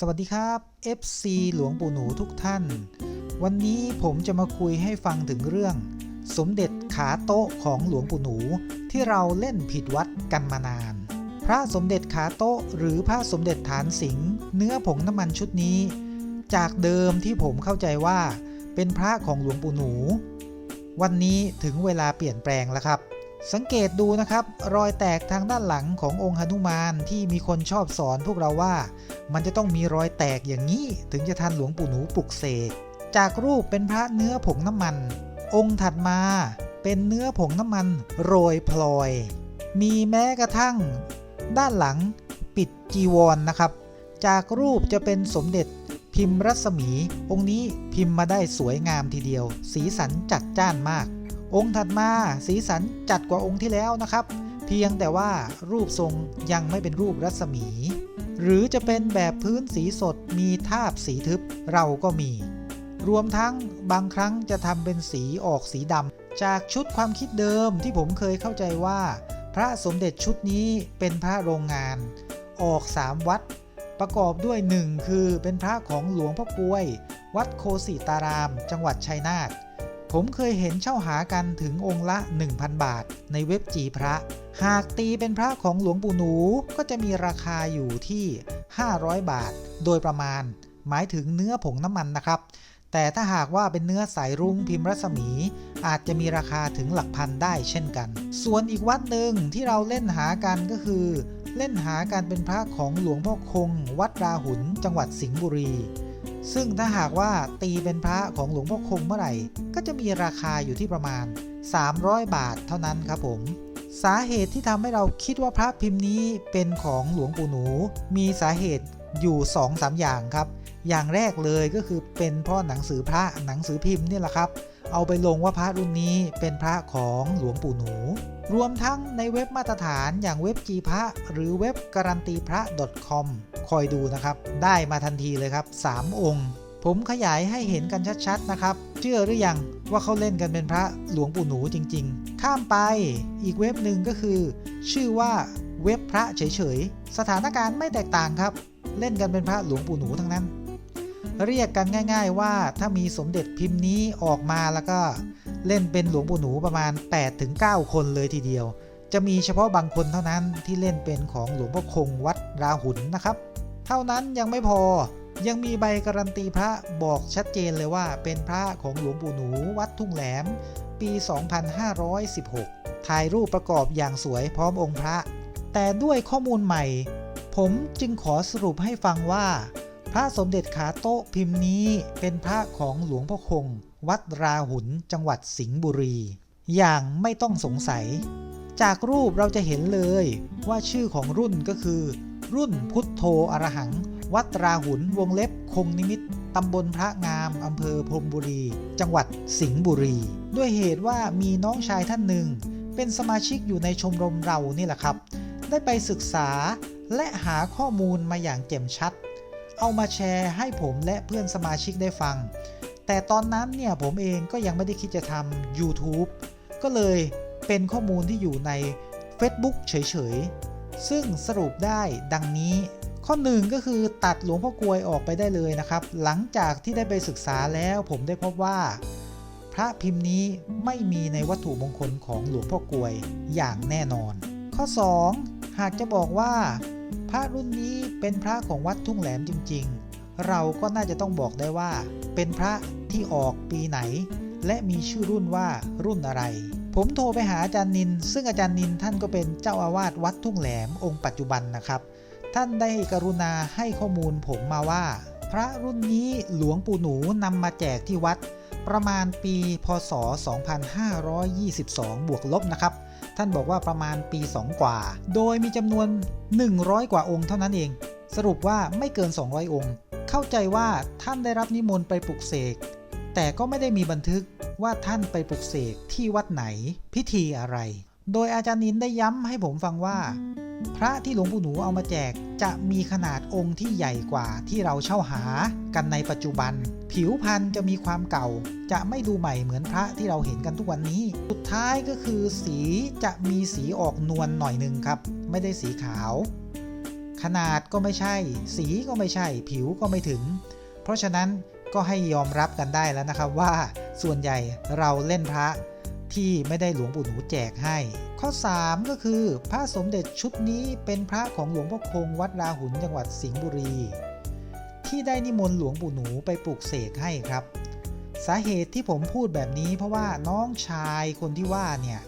สวัสดีครับ FC หลวงปู่หนูทุกท่าน วันนี้ผมจะมาคุยให้ฟังถึงเรื่อง สมเด็จขาโต๊ะของหลวงปู่หนูที่เราเล่นผิดวัดกันมานาน พระสมเด็จขาโต๊ะหรือพระสมเด็จฐานสิงห์เนื้อผงน้ำมันชุดนี้ จากเดิมที่ผมเข้าใจว่าเป็นพระของหลวงปู่หนู วันนี้ถึงเวลาเปลี่ยนแปลงแล้วครับ สังเกตดูนะครับ รอยแตกทางด้านหลังขององค์หนุมานที่มีคนชอบสอนพวกเราว่า มันจะต้องมีรอยแตกอย่างนี้ถึงจะทันหลวงปู่หนูปลุกเสกจากรูปเป็นพระเนื้อผงน้ำมัน องค์ถัดมาเป็นเนื้อผงน้ำมันโรยพลอย มีแม้กระทั่ง ด้านหลังปิดจีวรนนะครับ จากรูปจะเป็นสมเด็จพิมพ์รัศมี องค์นี้พิมพ์มาได้สวยงามทีเดียว สีสันจัดจ้านมาก องค์ถัดมาสีสันจัดกว่าองค์ที่แล้วนะครับ เพียงแต่ว่ารูปทรงยังไม่เป็นรูปรัศมี หรือจะเป็นแบบพื้นสีสดมีทาบสีทึบเราก็มี รวมทั้งบางครั้งจะทำเป็นสีออกสีดำจากชุดความคิดเดิมที่ผมเคยเข้าใจว่า พระสมเด็จชุดนี้เป็นพระโรงงาน ออกสามวัดประกอบด้วยหนึ่งคือเป็นพระของหลวงพ่อกล้วย วัดโคสิตาราม จังหวัดชัยนาท ผมเคยเห็นเช่าหากันถึงองค์ละ 1,000 บาท ในเว็บจีพระ หากตีเป็นพระของหลวงปู่หนูก็จะมีราคาอยู่ที่ 500 บาท โดยประมาณ หมายถึงเนื้อผงน้ำมันนะครับ แต่ถ้าหากว่าเป็นเนื้อสายรุ้งพิมพ์รัศมี อาจจะมีราคาถึงหลักพันได้เช่นกัน ส่วนอีกวัดหนึ่งที่เราเล่นหากันก็คือ เล่นหากันเป็นพระของหลวงพ่อคง วัดราหุนจังหวัดสิงห์บุรี ซึ่งถ้าหากว่าตีเป็นพระของหลวงพ่อคงเมื่อไหร่ ก็จะมีราคาอยู่ที่ประมาณ 300 บาทเท่านั้นครับผม สาเหตุที่ทำให้เราคิดว่าพระพิมพ์นี้เป็นของหลวงปู่หนู มีสาเหตุอยู่2-3อย่างครับ อย่างแรกเลยก็คือเป็นเพราะหนังสือพระหนังสือพิมพ์นี่แหละครับ เอาไปลงว่าพระรุ่นนี้เป็นพระของหลวงปู่หนู รวมทั้งในเว็บมาตรฐานอย่างเว็บจีพระหรือเว็บการันตีพระ .com คอยดูนะครับ ได้มาทันทีเลยครับ 3 องค์ ผมขยายให้เห็นกันชัดๆนะครับ เชื่อหรือยังว่าเขาเล่นกันเป็นพระหลวงปู่หนูจริง ๆ ข้ามไปอีกเว็บหนึ่งก็คือ ชื่อว่าเว็บพระเฉยๆ สถานการณ์ไม่แตกต่างครับ เล่นกันเป็นพระหลวงปู่หนูทั้งนั้น เรียกกันง่าย ๆ ว่าถ้ามีสมเด็จพิมพ์นี้ออกมาแล้วก็เล่นเป็นหลวงปู่หนูประมาณ 8-9 คนเลยทีเดียว จะมีเฉพาะบางคนเท่านั้นที่เล่นเป็นของหลวงพ่อคงวัดราหุนนะครับ เท่านั้นยังไม่พอยังมีใบการันตีพระบอกชัดเจนเลยว่าเป็นพระของหลวงปู่หนูวัดทุ่งแหลม ปี 2516 ถ่ายรูปประกอบอย่างสวยพร้อมองค์พระ แต่ด้วยข้อมูลใหม่ ผมจึงขอสรุปให้ฟังว่า พระสมเด็จขาโต๊ะพิมพ์นี้เป็นพระของหลวงพ่อคง วัดราหุนจังหวัดสิงห์บุรี อย่างไม่ต้องสงสัย จากรูปเราจะเห็นเลยว่าชื่อของรุ่นก็คือ รุ่นพุทโธอรหัง วัดราหุนวงเล็บคงนิมิตตำบลพระงามอำเภอพรมบุรี จังหวัดสิงห์บุรี ด้วยเหตุว่ามีน้องชายท่านหนึ่ง เป็นสมาชิกอยู่ในชมรมเรานี่แหละครับ ได้ไปศึกษาและหาข้อมูลมาอย่างแจ่มชัด เอามาแชร์ให้ผมและเพื่อนสมาชิกได้ฟัง แต่ตอนนั้นเนี่ยผมเองก็ยังไม่ได้คิดจะทำ YouTube ก็เลยเป็นข้อมูลที่อยู่ใน Facebook เฉยๆ ซึ่งสรุปได้ดังนี้ ข้อหนึ่งก็คือตัดหลวงพ่อกลวยออกไปได้เลยนะครับ หลังจากที่ได้ไปศึกษาแล้วผมได้พบว่า พระพิมพ์นี้ไม่มีในวัตถุมงคลของหลวงพ่อกลวยอย่างแน่นอน ข้อ 2 หากจะบอกว่า พระรุ่นนี้เป็นพระของวัดทุ่งแหลมจริงๆ เราก็น่าจะต้องบอกได้ว่า เป็นพระที่ออกปีไหน และมีชื่อรุ่นว่ารุ่นอะไร ผมโทรไปหาอาจารย์นิน ซึ่งอาจารย์นินท่านก็เป็นเจ้าอาวาสวัดทุ่งแหลมองค์ปัจจุบันนะครับ ท่านได้กรุณาให้ข้อมูลผมมาว่า พระรุ่นนี้หลวงปู่หนูนำมาแจกที่วัด ประมาณปีพศ 2522 บวกลบนะครับ ท่านบอกว่าประมาณปี 2 กว่า โดยมีจำนวน 100 กว่าองค์เท่านั้นเอง สรุปว่าไม่เกิน 200 องค์ เข้าใจว่าท่านได้รับนิมนต์ไปปลุกเสก แต่ก็ไม่ได้มีบันทึกว่าท่านไปปลุกเสกที่วัดไหน พิธีอะไร โดยอาจารย์นินได้ย้ำให้ผมฟังว่า พระที่หลวงปู่หนูเอามาแจกจะมีขนาดองค์ที่ใหญ่กว่าที่เราเช่าหากันในปัจจุบัน ผิวพรรณจะมีความเก่า จะไม่ดูใหม่เหมือนพระที่เราเห็นกันทุกวันนี้ สุดท้ายก็คือสีจะมีสีออกนวลหน่อยหนึ่งครับ ไม่ได้สีขาว ขนาดก็ไม่ใช่ สีก็ไม่ใช่ ผิวก็ไม่ถึง เพราะฉะนั้นก็ให้ยอมรับกันได้แล้วนะครับว่าส่วนใหญ่เราเล่นพระ ที่ไม่ได้หลวงปู่หนูแจกให้ ข้อ 3 ก็คือ พระสมเด็จชุดนี้เป็นพระของหลวงพ่อคงวัดราหุนจังหวัดสิงห์บุรี ที่ได้นิมนต์หลวงปู่หนูไปปลูกเสกให้ครับ สาเหตุที่ผมพูดแบบนี้ เพราะว่าน้องชายคนที่ว่าเนี่ย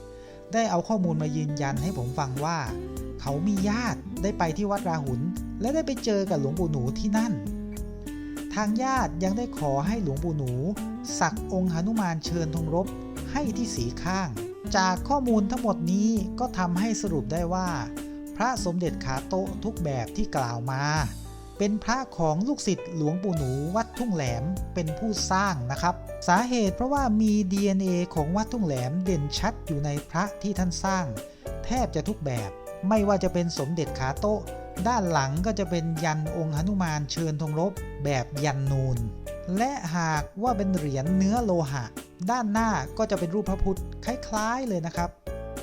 ได้เอาข้อมูลมายืนยันให้ผมฟังว่า เขามีญาติได้ไปที่วัดราหุนและได้ไปเจอกับหลวงปู่หนูที่นั่น ทางญาติยังได้ขอให้หลวงปู่หนู สักองค์หนุมานเชิญธงรบ ให้ที่สีข้าง จากข้อมูลทั้งหมดนี้ก็ทำให้สรุปได้ว่า พระสมเด็จขาโตะทุกแบบที่กล่าวมา เป็นพระของลูกศิษย์หลวงปู่หนูวัดทุ่งแหลมเป็นผู้สร้างนะครับ สาเหตุเพราะว่ามี DNA ของวัดทุ่งแหลมเด่นชัดอยู่ในพระที่ท่านสร้าง แทบจะทุกแบบ ไม่ว่าจะเป็นสมเด็จขาโต๊ะด้านหลังก็จะเป็นยันองค์หนุมานเชิญธงรบแบบยันนูน และหากว่าเป็นเหรียญเนื้อโลหะ ด้านหน้าก็จะเป็นรูปพระพุทธคล้ายๆเลยนะครับ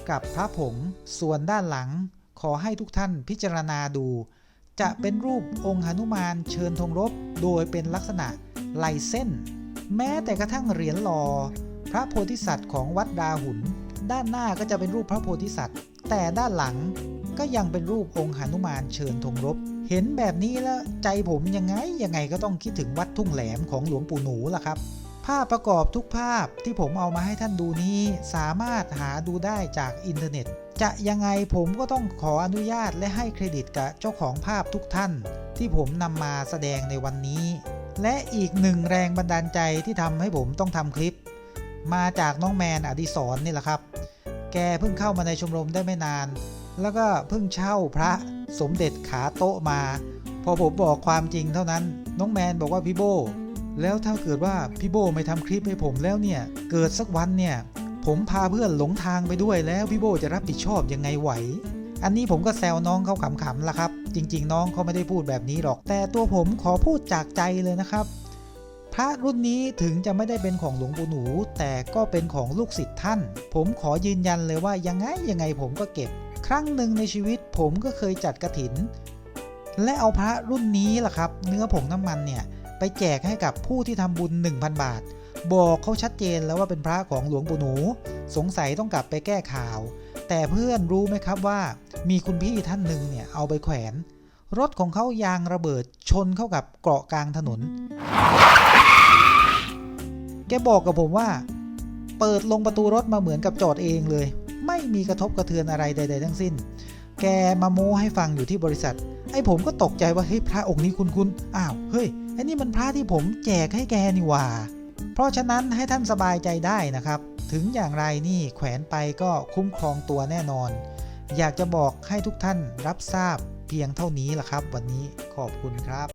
กับพระผงส่วนด้านหลังขอให้ทุกท่านพิจารณาดู จะเป็นรูปองค์หนุมานเชิญธงรบ โดยเป็นลักษณะลายเส้น แม้แต่กระทั่งเหรียญหล่อพระโพธิสัตว์ของวัดดาหุน ด้านหน้าก็จะเป็นรูปพระโพธิสัตว์ แต่ด้านหลังก็ยังเป็นรูปองค์หนุมานเชิญธงรบ เห็นแบบนี้แล้วใจผมยังไงยังไงก็ต้องคิดถึงวัดทุ่งแหลมของหลวงปู่หนูล่ะครับ ภาพประกอบทุกภาพที่ผมเอามาให้ท่านดูนี้สามารถหาดูได้จากอินเทอร์เน็ต จะยังไงผมก็ต้องขออนุญาตและให้เครดิตกับเจ้าของภาพทุกท่าน ที่ผมนำมาแสดงในวันนี้ และอีกหนึ่งแรงบันดาลใจที่ทำให้ผมต้องทำคลิป มาจากน้องแมนอดิศรนี่แหละครับ แกเพิ่งเข้ามาในชมรมได้ไม่นาน แล้วก็เพิ่งเช่าพระสมเด็จขาโต๊ะมา พอผมบอกความจริงเท่านั้น น้องแมนบอกว่าพี่โบ แล้วถ้าเกิดว่าพี่โบไม่ทำคลิปให้ผมแล้วเนี่ย เกิดสักวันเนี่ย ผมพาเพื่อนหลงทางไปด้วยแล้วพี่โบจะรับผิดชอบยังไงไหว อันนี้ผมก็แซวน้องเขาขำๆละครับ จริง ๆ น้องเขาไม่ได้พูดแบบนี้หรอก แต่ตัวผมขอพูดจากใจเลยนะครับ พระรุ่นนี้ถึงจะไม่ได้เป็นของหลวงปู่หนู แต่ก็เป็นของลูกศิษย์ท่าน ผมขอยืนยันเลยว่ายังไงยังไงผมก็เก็บ ครั้งหนึ่งในชีวิตผมก็เคยจัดกระถิน และเอาพระรุ่นนี้ล่ะครับ เนื้อผงน้ำมันเนี่ย ไปแจกให้กับผู้ที่ทำบุญ 1,000 บาท บอกเขาชัดเจนแล้วว่าเป็นพระของหลวงปู่หนู สงสัยต้องกลับไปแก้ข่าว แต่เพื่อนรู้ไหมครับว่า มีคุณพี่ท่านหนึ่งเนี่ยเอาไปแขวน รถของเขายางระเบิดชนเข้ากับเกาะกลางถนน แกบอกกับผมว่า เปิดลงประตูรถมาเหมือนกับจอดเองเลย ไม่มีกระทบกระเทือนอะไรใด ๆ ทั้งสิ้น แกมาโม้ให้ฟังอยู่ที่บริษัท ไอ้ผมก็ตกใจว่าเฮ้ยพระองค์นี้คุณคุณอ้าวเฮ้ย ไอ้นี่มันพระที่ผมแจกให้แกนี่ว่า เพราะฉะนั้นให้ท่านสบายใจได้นะครับ ถึงอย่างไรนี่แขวนไปก็คุ้มครองตัวแน่นอน อยากจะบอกให้ทุกท่านรับทราบเพียงเท่านี้ล่ะครับ วันนี้ขอบคุณครับ